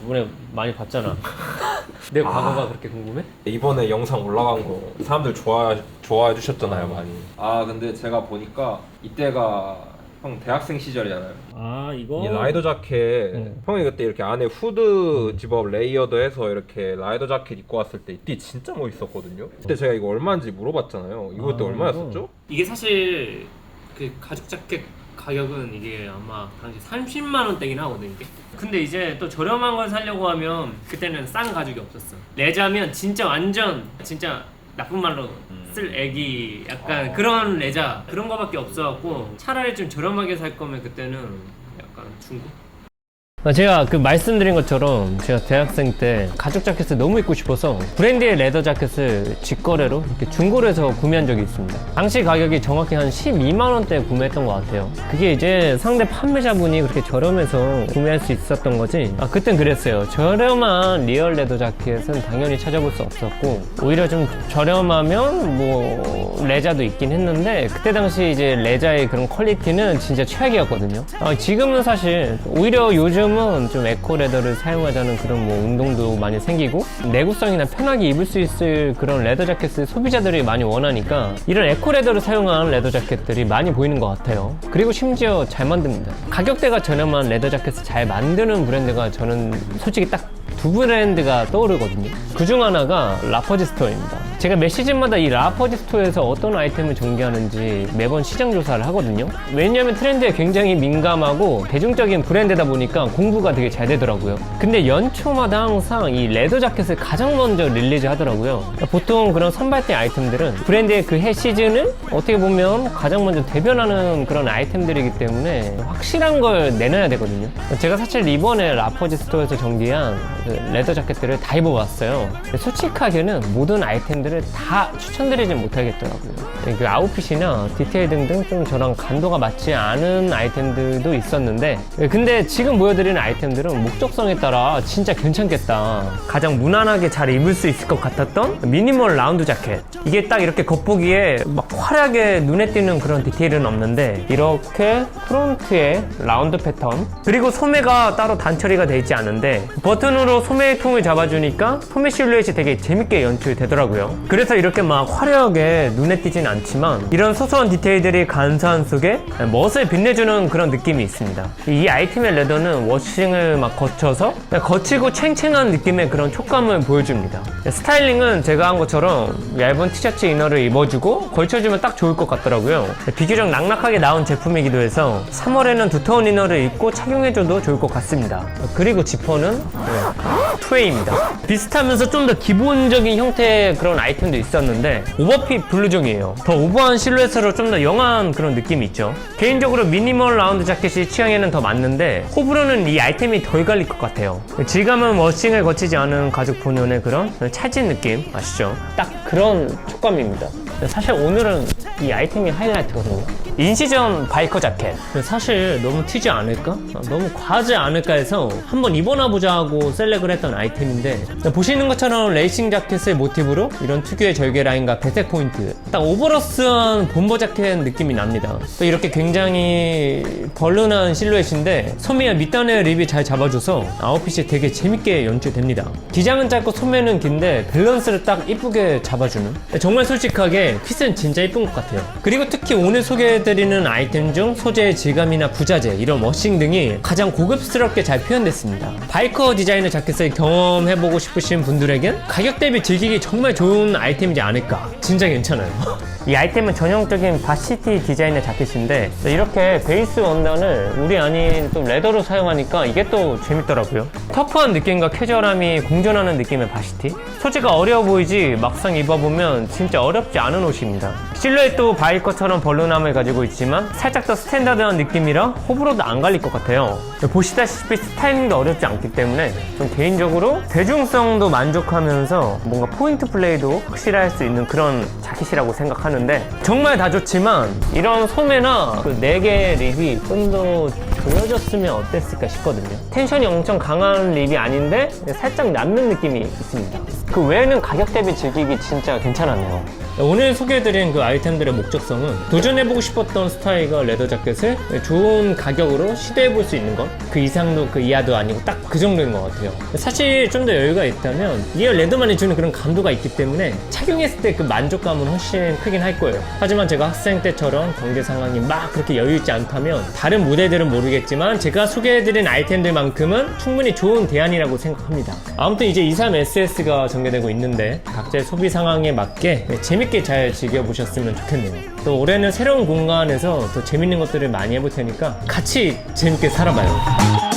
저번에 많이 봤잖아. 내 과거가 그렇게 궁금해? 이번에 영상 올라간 거 사람들 좋아 좋아해 주셨잖아요 많이. 아 근데 제가 보니까 이때가 형 대학생 시절이잖아요. 아 이거 이 라이더 자켓 네. 형이 그때 이렇게 안에 후드 집업 레이어드 해서 이렇게 라이더 자켓 입고 왔을 때 이때 진짜 멋있었거든요. 그때 제가 이거 얼마인지 물어봤잖아요. 이거 그때 아, 얼마였었죠? 이게 사실 그 가죽 자켓 가격은 이게 아마 당시 30만 원대긴 하거든 이게. 근데 이제 또 저렴한 걸 사려고 하면 그때는 싼 가죽이 없었어. 레자면 진짜 완전 진짜 나쁜 말로 쓸 애기 약간 그런 레자 그런 거밖에 없어갖고 차라리 좀 저렴하게 살 거면 그때는 약간 중고. 아, 제가 그 말씀드린 것처럼 제가 대학생 때 가죽 자켓을 너무 입고 싶어서 브랜드의 레더 자켓을 직거래로 이렇게 중고로 해서 구매한 적이 있습니다. 당시 가격이 정확히 한 12만 원대에 구매했던 것 같아요. 그게 이제 상대 판매자분이 그렇게 저렴해서 구매할 수 있었던 거지. 아 그땐 그랬어요. 저렴한 리얼 레더 자켓은 당연히 찾아볼 수 없었고 오히려 좀 저렴하면 뭐 레자도 있긴 했는데 그때 당시 이제 레자의 그런 퀄리티는 진짜 최악이었거든요. 아, 지금은 사실 오히려 요즘 은 좀 에코 레더를 사용하자는 그런 뭐 운동도 많이 생기고 내구성이나 편하게 입을 수 있을 그런 레더 자켓을 소비자들이 많이 원하니까 이런 에코 레더를 사용한 레더 자켓들이 많이 보이는 것 같아요. 그리고 심지어 잘 만듭니다. 가격대가 저렴한 레더 자켓을 잘 만드는 브랜드가 저는 솔직히 딱 두 브랜드가 떠오르거든요. 그중 하나가 라퍼지 스토어입니다. 제가 매 시즌마다 이 라퍼지 스토어에서 어떤 아이템을 전개하는지 매번 시장 조사를 하거든요. 왜냐면 트렌드에 굉장히 민감하고 대중적인 브랜드다 보니까 공부가 되게 잘 되더라고요. 근데 연초마다 항상 이 레더 자켓을 가장 먼저 릴리즈 하더라고요. 보통 그런 선발대 아이템들은 브랜드의 그 해 시즌을 어떻게 보면 가장 먼저 대변하는 그런 아이템들이기 때문에 확실한 걸 내놔야 되거든요. 제가 사실 이번에 라퍼지 스토어에서 정비한 그 레더 자켓들을 다 입어봤어요. 솔직하게는 모든 아이템들을 다 추천드리진 못하겠더라고요. 그 아웃핏이나 디테일 등등 좀 저랑 간도가 맞지 않은 아이템들도 있었는데 근데 지금 보여드리는 아이템들은 목적성에 따라 진짜 괜찮겠다. 가장 무난하게 잘 입을 수 있을 것 같았던 미니멀 라운드 자켓. 이게 딱 이렇게 겉보기에 막 화려하게 눈에 띄는 그런 디테일은 없는데 이렇게 프론트에 라운드 패턴 그리고 소매가 따로 단처리가 되어 있지 않은데 버튼으로 소매의 통을 잡아주니까 소매 실루엣이 되게 재밌게 연출되더라고요. 그래서 이렇게 막 화려하게 눈에 띄진 않지만 이런 소소한 디테일들이 간사한 속에 멋을 빛내주는 그런 느낌이 있습니다. 이 아이템의 레더는 워싱을 막 거쳐서 거치고 챙챙한 느낌의 그런 촉감을 보여줍니다. 스타일링은 제가 한 것처럼 얇은 티셔츠 이너를 입어주고 걸쳐주면 딱 좋을 것 같더라고요. 비교적 낙낙하게 나온 제품이기도 해서 3월에는 두터운 이너를 입고 착용해줘도 좋을 것 같습니다. 그리고 지퍼는 네, 투웨이입니다. 비슷하면서 좀 더 기본적인 형태의 그런 아이템도 있었는데 오버핏 블루종이에요. 더 오버한 실루엣으로 좀 더 영한 그런 느낌이 있죠. 개인적으로 미니멀 라운드 자켓이 취향에는 더 맞는데 호불호는 이 아이템이 덜 갈릴 것 같아요. 질감은 워싱을 거치지 않은 가죽 본연의 그런 찰진 느낌 아시죠? 딱 그런 촉감입니다. 사실 오늘은 이 아이템이 하이라이트거든요. 인시전 바이커 자켓. 사실 너무 튀지 않을까? 아, 너무 과하지 않을까 해서 한번 입어나 보자 하고 셀렉을 했던 아이템인데 보시는 것처럼 레이싱 자켓의 모티브로 이런 특유의 절개 라인과 배색 포인트 딱 오버러스한 bomber 자켓 느낌이 납니다. 또 이렇게 굉장히 벌룬한 실루엣인데 소매와 밑단의 립이 잘 잡아줘서 아웃핏이 되게 재밌게 연출됩니다. 기장은 짧고 소매는 긴데 밸런스를 딱 이쁘게 잡아주는 정말 솔직하게 핏은 진짜 이쁜 것 같아요. 그리고 특히 오늘 소개 해드리는 아이템 중 소재의 질감이나 부자재 이런 워싱 등이 가장 고급스럽게 잘 표현됐습니다. 바이커 디자인의 자켓을 경험해보고 싶으신 분들에겐 가격 대비 즐기기 정말 좋은 아이템이지 않을까. 진짜 괜찮아요. 이 아이템은 전형적인 바시티 디자인의 자켓인데 이렇게 베이스 원단을 우리 아닌 좀 레더로 사용하니까 이게 또 재밌더라고요. 터프한 느낌과 캐주얼함이 공존하는 느낌의 바시티. 소재가 어려워 보이지 막상 입어보면 진짜 어렵지 않은 옷입니다. 실루엣도 바이커처럼 벌룬함을 가지고 있지만 살짝 더 스탠다드한 느낌이라 호불호도 안 갈릴 것 같아요. 보시다시피 스타일링도 어렵지 않기 때문에 좀 개인적으로 대중성도 만족하면서 뭔가 포인트 플레이도 확실할 수 있는 그런 자켓이라고 생각하는 데 정말 다 좋지만 이런 소매나 그 4개의 립이 좀 더 조여졌으면 어땠을까 싶거든요. 텐션이 엄청 강한 립이 아닌데 살짝 남는 느낌이 있습니다. 그 외에는 가격 대비 즐기기 진짜 괜찮았네요. 오늘 소개해드린 그 아이템들의 목적성은 도전해보고 싶었던 스타일과 레더 자켓을 좋은 가격으로 시도해볼 수 있는 것. 그 이상도 그 이하도 아니고 딱 그 정도인 것 같아요. 사실 좀 더 여유가 있다면 리얼 레더만이 주는 그런 감도가 있기 때문에 착용했을 때 그 만족감은 훨씬 크긴 할 거예요. 하지만 제가 학생 때처럼 경제 상황이 막 그렇게 여유 있지 않다면 다른 모델들은 모르겠지만 제가 소개해드린 아이템들만큼은 충분히 좋은 대안이라고 생각합니다. 아무튼 이제 23SS가 전개되고 있는데 각자의 소비 상황에 맞게 재밌게 잘 즐겨보셨으면 좋겠네요. 또 올해는 새로운 공간에서 더 재밌는 것들을 많이 해볼 테니까 같이 재밌게 살아봐요.